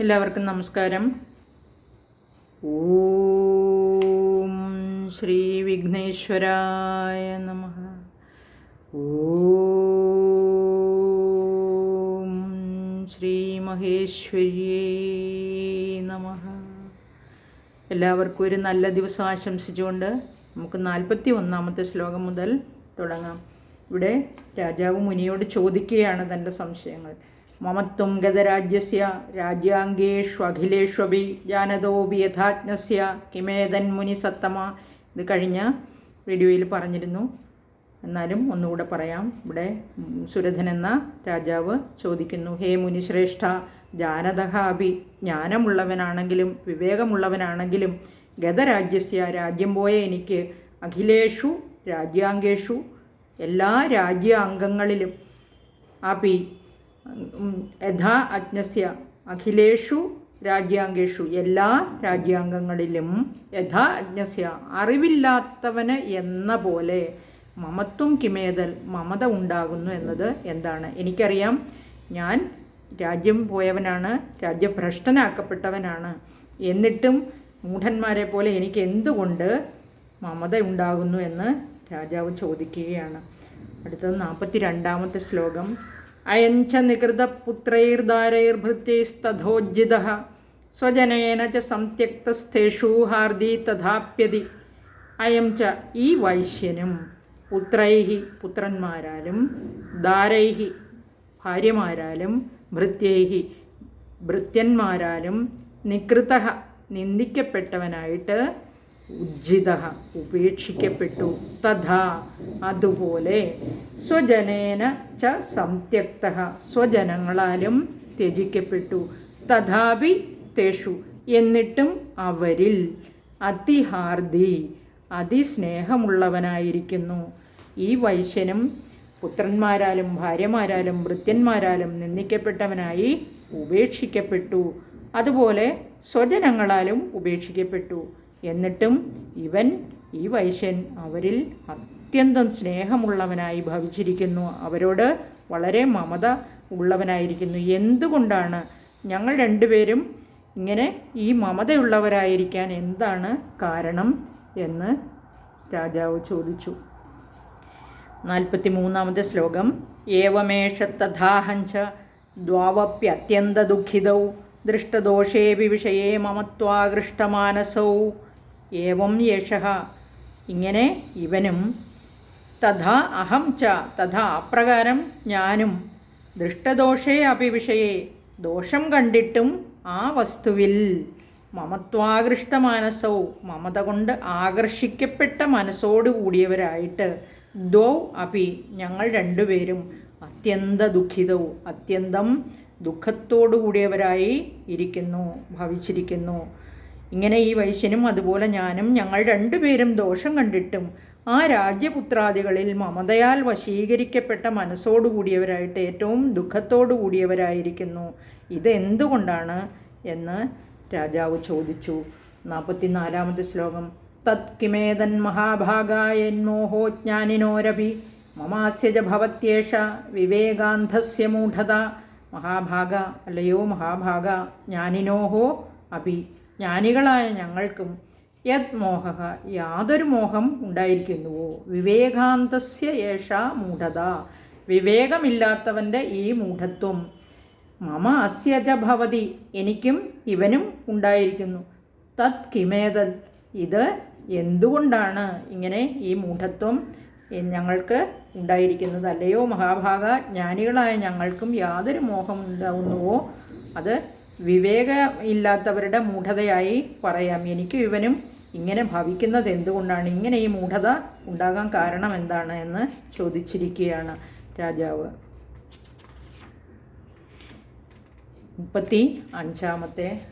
എല്ലാവർക്കും നമസ്കാരം. ഓം ശ്രീ വിഘ്നേശ്വരായ നമ. ഓം ശ്രീ മഹേശ്വര്യേ നമ. എല്ലാവർക്കും ഒരു നല്ല ദിവസം ആശംസിച്ചുകൊണ്ട് നമുക്ക് നാൽപ്പത്തി ഒന്നാമത്തെ ശ്ലോകം മുതൽ തുടങ്ങാം. ഇവിടെ രാജാവ് മുനിയോട് ചോദിക്കുകയാണ് തന്റെ സംശയങ്ങൾ. മമത്വം ഗതരാജ്യസ്യ രാജ്യാംഗേഷ്വഖിലേഷ്വപി ജാനതോപി യഥാജ്ഞസ്യ കിമേതൻ മുനി സത്തമ ഇത് കഴിഞ്ഞ വീഡിയോയിൽ പറഞ്ഞിരുന്നു. എന്നാലും ഒന്നുകൂടെ പറയാം. ഇവിടെ സുരഥൻ എന്ന രാജാവ് ചോദിക്കുന്നു ഹേ മുനിശ്രേഷ്ഠ ജാനതഹ അഭി ജ്ഞാനമുള്ളവനാണെങ്കിലും വിവേകമുള്ളവനാണെങ്കിലും ഗതരാജ്യസ്യ രാജ്യം പോയ എനിക്ക് അഖിലേഷു രാജ്യാംഗേഷു എല്ലാ രാജ്യാംഗങ്ങളിലും അപി യഥാ അജ്ഞസ്യ അഖിലേഷു രാജ്യാംഗേഷു. എല്ലാ രാജ്യാംഗങ്ങളിലും യഥാ അജ്ഞസ്യ അറിവില്ലാത്തവന് എന്ന പോലെ മമത്വം കിമേതൽ മമത ഉണ്ടാകുന്നു എന്നത് എന്താണ്? എനിക്കറിയാം. ഞാൻ രാജ്യം പോയവനാണ് രാജ്യഭ്രഷ്ടനാക്കപ്പെട്ടവനാണ്. എന്നിട്ടും മൂഢന്മാരെ പോലെ എനിക്ക് എന്തുകൊണ്ട് മമത ഉണ്ടാകുന്നു എന്ന് രാജാവ് ചോദിക്കുകയാണ്. അടുത്തത് നാൽപ്പത്തി രണ്ടാമത്തെ ശ്ലോകം. അയഞ്ച നികൃതപുത്രൈർദാരൈർഭൃത്യൈസ്തഥോജ്ജിത സ്വജനേന ച സംത്യക്തസ്ഥേഷൂ ഹാർദി തഥാപ്യതി. അയം ച ഈ വൈശ്യനും പുത്രൈഹി പുത്രന്മാരാലും ദാരൈഹി ഭാര്യമാരാലും ഭൃത്യൈഹി ഭൃത്യന്മാരാലും നികൃത നിന്ദിക്കപ്പെട്ടവനായിട്ട് ഉജ്ജിത ഉപേക്ഷിക്കപ്പെട്ടു. തഥാ അതുപോലെ സ്വജനേന ച സംത്യക്ത സ്വജനങ്ങളാലും ത്യജിക്കപ്പെട്ടു. തഥാപി തേഷു എന്നിട്ടും അവരിൽ അതിഹാർദി അതിസ്നേഹമുള്ളവനായിരിക്കുന്നു. ഈ വൈശ്യനും പുത്രന്മാരാലും ഭാര്യമാരാലും ഭൃത്യന്മാരാലും നിന്ദിക്കപ്പെട്ടവനായി ഉപേക്ഷിക്കപ്പെട്ടു. അതുപോലെ സ്വജനങ്ങളാലും ഉപേക്ഷിക്കപ്പെട്ടു. എന്നിട്ടും ഇവൻ ഈ വൈശ്യൻ അവരിൽ അത്യന്തം സ്നേഹമുള്ളവനായി ഭവിച്ചിരിക്കുന്നു. അവരോട് വളരെ മമത ഉള്ളവനായിരിക്കുന്നു. എന്തുകൊണ്ടാണ് ഞങ്ങൾ രണ്ടുപേരും ഇങ്ങനെ ഈ മമതയുള്ളവരായിരിക്കാൻ എന്താണ് കാരണം എന്ന് രാജാവ് ചോദിച്ചു. നാൽപ്പത്തി മൂന്നാമത്തെ ശ്ലോകം. ഏവമേഷ തഥാഹഞ്ച ദ്വാവപ്യത്യന്തദുഃഖിതൗ ദൃഷ്ടദോഷേപി വിഷയേ മമത്വാകൃഷ്ടമാനസൗ. ഏവം യേഷ ഇങ്ങനെ ഇവനും തഥാ അഹം ച തഥാ അപ്രകാരം ഞാനും ദൃഷ്ടദോഷേ അപി വിഷയേ ദോഷം കണ്ടിട്ടും ആ വസ്തുവിൽ മമത്വാകൃഷ്ട മനസ്സോ മമത കൊണ്ട് ആകർഷിക്കപ്പെട്ട മനസ്സോടുകൂടിയവരായിട്ട് ദ്വൗ അപി ഞങ്ങൾ രണ്ടുപേരും അത്യന്ത ദുഃഖിതവും അത്യന്തം ദുഃഖത്തോടു കൂടിയവരായി ഇരിക്കുന്നു ഭവിച്ചിരിക്കുന്നു. ഇങ്ങനെ ഈ വൈശ്യനും അതുപോലെ ഞാനും ഞങ്ങൾ രണ്ടുപേരും ദോഷം കണ്ടിട്ടും ആ രാജ്യപുത്രാദികളിൽ മമതയാൽ വശീകരിക്കപ്പെട്ട മനസ്സോടുകൂടിയവരായിട്ട് ഏറ്റവും ദുഃഖത്തോടു കൂടിയവരായിരിക്കുന്നു ഇത് എന്തുകൊണ്ടാണ് എന്ന് രാജാവ് ചോദിച്ചു. നാൽപ്പത്തിനാലാമത്തെ ശ്ലോകം. തത്കിമേതൻ മഹാഭാഗായന്മോഹോ ജ്ഞാനിനോരഭി മമാസ്യജ ഭവത്യേഷ വിവേകാന്ധസ്യ മൂഢത മഹാഭാഗ അല്ലയോ മഹാഭാഗ ജ്ഞാനിനോഹോ അപി ജ്ഞാനികളായ ഞങ്ങൾക്കും യത് മോഹ യാതൊരു മോഹം ഉണ്ടായിരിക്കുന്നുവോ? വിവേകാന്തസ്യ ഏഷ മൂഢത. വിവേകമില്ലാത്തവന്റെ ഈ മൂഢത്വം മമ അസ്യജ ഭവതി. എനിക്കും ഇവനും ഉണ്ടായിരിക്കുന്നു. തത് കിമേതൽ ഇത് എന്തുകൊണ്ടാണ് ഇങ്ങനെ ഈ മൂഢത്വം ഞങ്ങൾക്ക് ഉണ്ടായിരിക്കുന്നത്? അല്ലയോ മഹാഭാഗ ജ്ഞാനികളായ ഞങ്ങൾക്കും യാതൊരു മോഹം ഉണ്ടാവുന്നുവോ? അത് വിവേക ഇല്ലാത്തവരുടെ മൂഢതയായി പറയാം. എനിക്ക് ഇവനും ഇങ്ങനെ ഭവിക്കുന്നത് എന്തുകൊണ്ടാണ്? ഇങ്ങനെ ഈ മൂഢത ഉണ്ടാകാൻ കാരണം എന്താണ് എന്ന് ചോദിച്ചിരിക്കുകയാണ് രാജാവ്. മുപ്പത്തി അഞ്ചാമത്തെ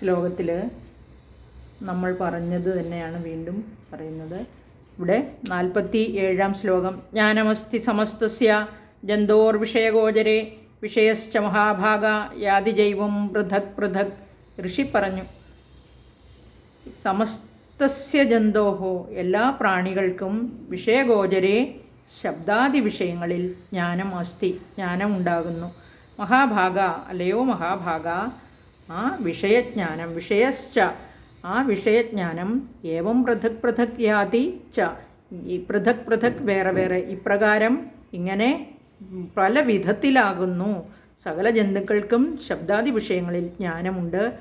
ശ്ലോകത്തിൽ നമ്മൾ പറഞ്ഞത് തന്നെയാണ് വീണ്ടും പറയുന്നത്. ഇവിടെ നാൽപ്പത്തി ഏഴാം ശ്ലോകം. ജ്ഞാനമസ്തി സമസ്തസ്യ ജന്തോർ വിഷയഗോചരെ വിഷയശ്ച മഹാഭാഗ യാതിജൈവം പൃഥക് പൃഥക് ഋഷി പറഞ്ഞു. സമസ്തസ്യ ജന്തോഹോ എല്ലാ പ്രാണികൾക്കും വിഷയഗോചരെ ശബ്ദാദി വിഷയങ്ങളിൽ ജ്ഞാനം അസ്തി ജ്ഞാനം ഉണ്ടാകുന്നു മഹാഭാഗ അല്ലയോ മഹാഭാഗ ആ വിഷയജ്ഞാനം വിഷയശ്ച ആ വിഷയജ്ഞാനം ഏവം പൃഥക് പൃഥക് യാതി ച ഈ പൃഥക് പൃഥക് വേറെ വേറെ ഇപ്രകാരം ഇങ്ങനെ പല വിധത്തിലാകുന്നു. സകല ജന്തുക്കൾക്കും ശബ്ദാദി വിഷയങ്ങളിൽ ജ്ഞാനമുണ്ട്.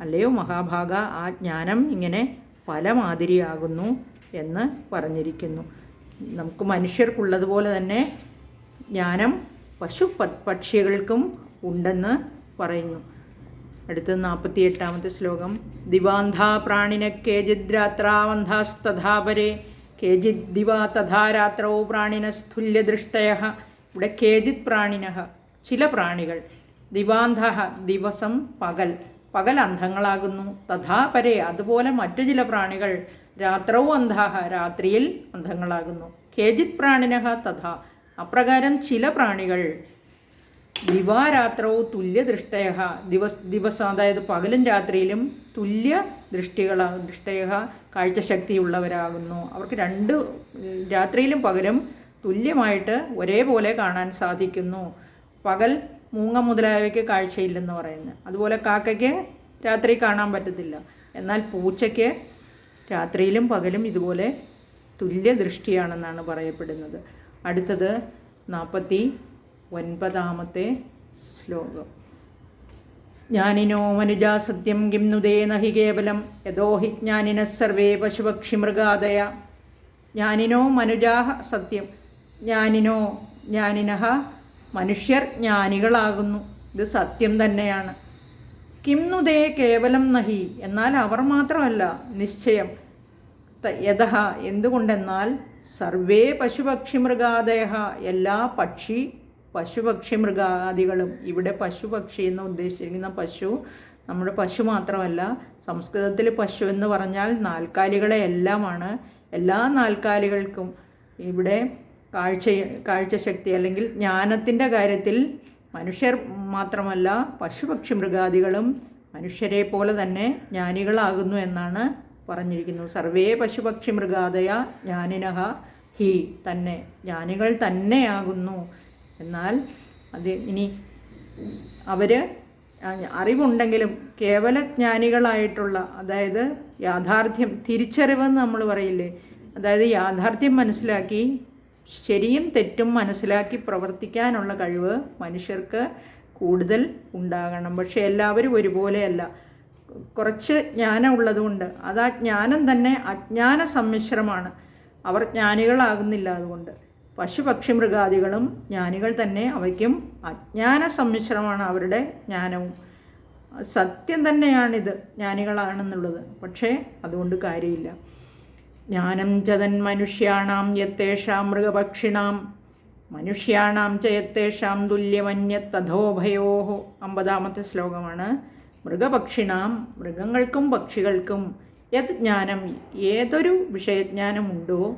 അല്ലയോ മഹാഭാഗ ആ ജ്ഞാനം ഇങ്ങനെ പല മാതിരിയാകുന്നു എന്ന് പറഞ്ഞിരിക്കുന്നു. നമുക്ക് മനുഷ്യർക്കുള്ളതുപോലെ തന്നെ ജ്ഞാനം പശു പക്ഷികൾക്കും ഉണ്ടെന്ന് പറയുന്നു. അടുത്ത നാൽപ്പത്തി എട്ടാമത്തെ ശ്ലോകം. ദിവാന്ധാ പ്രാണിന കേജിദ് ദിവാ തഥാ രാത്രോ പ്രാണിനസ്തുല്യദൃഷ്ടയ ഇവിടെ കേജിത് പ്രാണിനഹ ചില പ്രാണികൾ. ദിവാന്ധ ദിവസം പകൽ. പകൽ അന്ധങ്ങളാകുന്നു. തഥാപരെ അതുപോലെ മറ്റു ചില പ്രാണികൾ രാത്രവും അന്ധാഹ രാത്രിയിൽ അന്ധങ്ങളാകുന്നു. കേജിത് പ്രാണിനഹ തഥാ. അപ്രകാരം ചില പ്രാണികൾ ദിവാരാത്രവും തുല്യ ദൃഷ്ടയ ദിവസ് ദിവസം അതായത് പകലും രാത്രിയിലും തുല്യ ദൃഷ്ടികള ദൃഷ്ടയ കാഴ്ചശക്തിയുള്ളവരാകുന്നു. അവർക്ക് രണ്ട് രാത്രിയിലും പകലും തുല്യമായിട്ട് ഒരേപോലെ കാണാൻ സാധിക്കുന്നു. പകൽ മൂങ്ങ മുതലായവയ്ക്ക് കാഴ്ചയില്ലെന്ന് പറയുന്നത്. അതുപോലെ കാക്കയ്ക്ക് രാത്രി കാണാൻ പറ്റത്തില്ല. എന്നാൽ പൂച്ചയ്ക്ക് രാത്രിയിലും പകലും ഇതുപോലെ തുല്യ ദൃഷ്ടിയാണെന്നാണ് പറയപ്പെടുന്നത്. അടുത്തത് നാൽപ്പത്തി ഒൻപതാമത്തെ ശ്ലോകം. ജ്ഞാനിനോ മനുജാ സത്യം കിം നുദേ നഹി കേവലം. യഥോ ഹി ജ്ഞാനിന സർവേ പശുപക്ഷി മൃഗാദയ. ജ്ഞാനിനോ മനുജാ സത്യം. ജ്ഞാനിനോ ജ്ഞാനിനഹ മനുഷ്യർ ജ്ഞാനികളാകുന്നു. ഇത് സത്യം തന്നെയാണ്. കിംനുദേ കേവലം നഹി എന്നാൽ അവർ മാത്രമല്ല നിശ്ചയം. യഥ എന്തുകൊണ്ടെന്നാൽ സർവേ പശുപക്ഷി മൃഗാദേഹ എല്ലാ പക്ഷി പശുപക്ഷി മൃഗാദികളും ഇവിടെ പശുപക്ഷി എന്ന് ഉദ്ദേശിച്ചിരിക്കുന്ന പശു നമ്മുടെ പശു മാത്രമല്ല സംസ്കൃതത്തിൽ പശു എന്ന് പറഞ്ഞാൽ നാൽക്കാലികളെ എല്ലാമാണ്. എല്ലാ നാൽക്കാലികൾക്കും ഇവിടെ കാഴ്ച കാഴ്ചശക്തി അല്ലെങ്കിൽ ജ്ഞാനത്തിന്റെ കാര്യത്തിൽ മനുഷ്യർ മാത്രമല്ല പശുപക്ഷി മൃഗാദികളും മനുഷ്യരെ പോലെ തന്നെ ജ്ഞാനികളാകുന്നു എന്നാണ് പറഞ്ഞിരിക്കുന്നു. സർവേ പശുപക്ഷി മൃഗാദയ ജ്ഞാനിനഹ ഹി തന്നെ ജ്ഞാനികൾ തന്നെയാകുന്നു. എന്നാൽ അത് ഇനി അവർ അറിവുണ്ടെങ്കിലും കേവല ജ്ഞാനികളായിട്ടുള്ള അതായത് യാഥാർത്ഥ്യം തിരിച്ചറിവെന്ന് നമ്മൾ പറയില്ലേ അതായത് യാഥാർത്ഥ്യം മനസ്സിലാക്കി ശരിയും തെറ്റും മനസ്സിലാക്കി പ്രവർത്തിക്കാനുള്ള കഴിവ് മനുഷ്യർക്ക് കൂടുതൽ ഉണ്ടാകണം. പക്ഷേ എല്ലാവരും ഒരുപോലെയല്ല. കുറച്ച് ജ്ഞാനം ഉള്ളതുകൊണ്ട് അത് ആ ജ്ഞാനം തന്നെ അജ്ഞാന സമ്മിശ്രമാണ്. അവർ ജ്ഞാനികളാകുന്നില്ല അതുകൊണ്ട്. പശുപക്ഷി മൃഗാദികളും ജ്ഞാനികൾ തന്നെ അവയ്ക്കും അജ്ഞാന സമ്മിശ്രമാണ് അവരുടെ ജ്ഞാനവും. സത്യം തന്നെയാണിത് ജ്ഞാനികളാണെന്നുള്ളത്. പക്ഷേ അതുകൊണ്ട് കാര്യമില്ല. ജ്ഞാനം ചതൻ മനുഷ്യാണാം യത്തേഷാം മൃഗപക്ഷിണാം. മനുഷ്യാണാം ച യത്തേഷാം തുല്യമന്യത്തഥോഭയോ. അമ്പതാമത്തെ ശ്ലോകമാണ്. മൃഗപക്ഷിണാം മൃഗങ്ങൾക്കും പക്ഷികൾക്കും യത് ജ്ഞാനം ഏതൊരു വിഷയജ്ഞാനമുണ്ടോ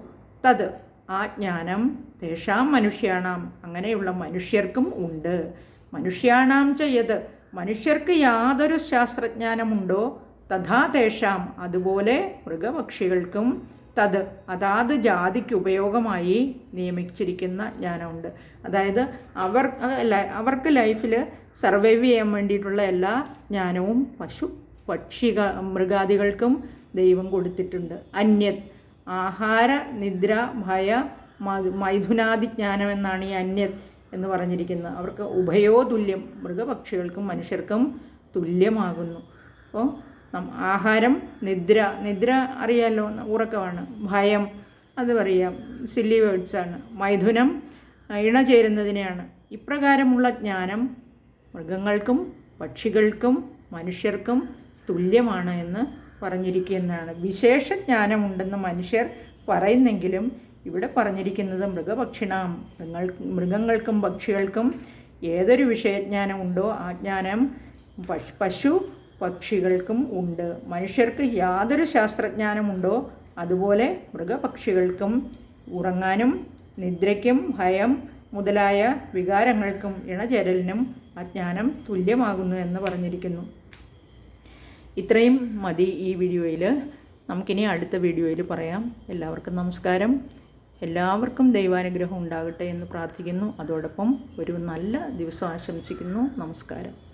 തത് ആ ജ്ഞാനം തേഷാം മനുഷ്യാണാം അങ്ങനെയുള്ള മനുഷ്യർക്കും ഉണ്ട്. മനുഷ്യാണാം ചെയ്യത് മനുഷ്യർക്ക് യാതൊരു ശാസ്ത്രജ്ഞാനമുണ്ടോ തഥാ തേഷാം അതുപോലെ മൃഗപക്ഷികൾക്കും തത് അതാത് ജാതിക്ക് ഉപയോഗമായി നിയമിച്ചിരിക്കുന്ന ജ്ഞാനമുണ്ട്. അതായത് അവർ അവർക്ക് ലൈഫിൽ സർവൈവ് ചെയ്യാൻ വേണ്ടിയിട്ടുള്ള എല്ലാ ജ്ഞാനവും പശു പക്ഷിക മൃഗാദികൾക്കും ദൈവം കൊടുത്തിട്ടുണ്ട്. അന്യത് ആഹാര നിദ്ര ഭയ മൈഥുനാദി ജ്ഞാനം എന്നാണ് ഈ അന്യത് എന്ന് പറഞ്ഞിരിക്കുന്നത്. അവർക്ക് ഉഭയോ തുല്യം മൃഗപക്ഷികൾക്കും മനുഷ്യർക്കും തുല്യമാകുന്നു. അപ്പോൾ ആഹാരം നിദ്ര നിദ്ര അറിയാമല്ലോ ഉറക്കമാണ് ഭയം അത് പറയാം സില്ലി വേർഡ്സാണ് മൈഥുനം ഇണ ചേരുന്നതിനെയാണ്. ഇപ്രകാരമുള്ള ജ്ഞാനം മൃഗങ്ങൾക്കും പക്ഷികൾക്കും മനുഷ്യർക്കും തുല്യമാണ് എന്ന് പറഞ്ഞിരിക്കുന്നതാണ്. വിശേഷ ജ്ഞാനമുണ്ടെന്ന് മനുഷ്യർ പറയുന്നെങ്കിലും ഇവിടെ പറഞ്ഞിരിക്കുന്നത് മൃഗപക്ഷിണാം. മൃഗങ്ങൾ മൃഗങ്ങൾക്കും പക്ഷികൾക്കും ഏതൊരു വിഷയജ്ഞാനമുണ്ടോ ആ ജ്ഞാനം പശു പക്ഷികൾക്കും ഉണ്ട്. മനുഷ്യർക്ക് യാതൊരു ശാസ്ത്രജ്ഞാനമുണ്ടോ? അതുപോലെ മൃഗപക്ഷികൾക്കും ഉറങ്ങാനും നിദ്രയ്ക്കും ഭയം മുതലായ വികാരങ്ങൾക്കും ഇണചേരലിനും അജ്ഞാനം തുല്യമാകുന്നു എന്ന് പറഞ്ഞിരിക്കുന്നു. ഇത്രയും മതി ഈ വീഡിയോയിൽ നമുക്കിനി അടുത്ത വീഡിയോയിൽ പറയാം. എല്ലാവർക്കും നമസ്കാരം. എല്ലാവർക്കും ദൈവാനുഗ്രഹം ഉണ്ടാകട്ടെ എന്ന് പ്രാർത്ഥിക്കുന്നു. അതോടൊപ്പം ഒരു നല്ല ദിവസം ആശംസിക്കുന്നു. നമസ്കാരം.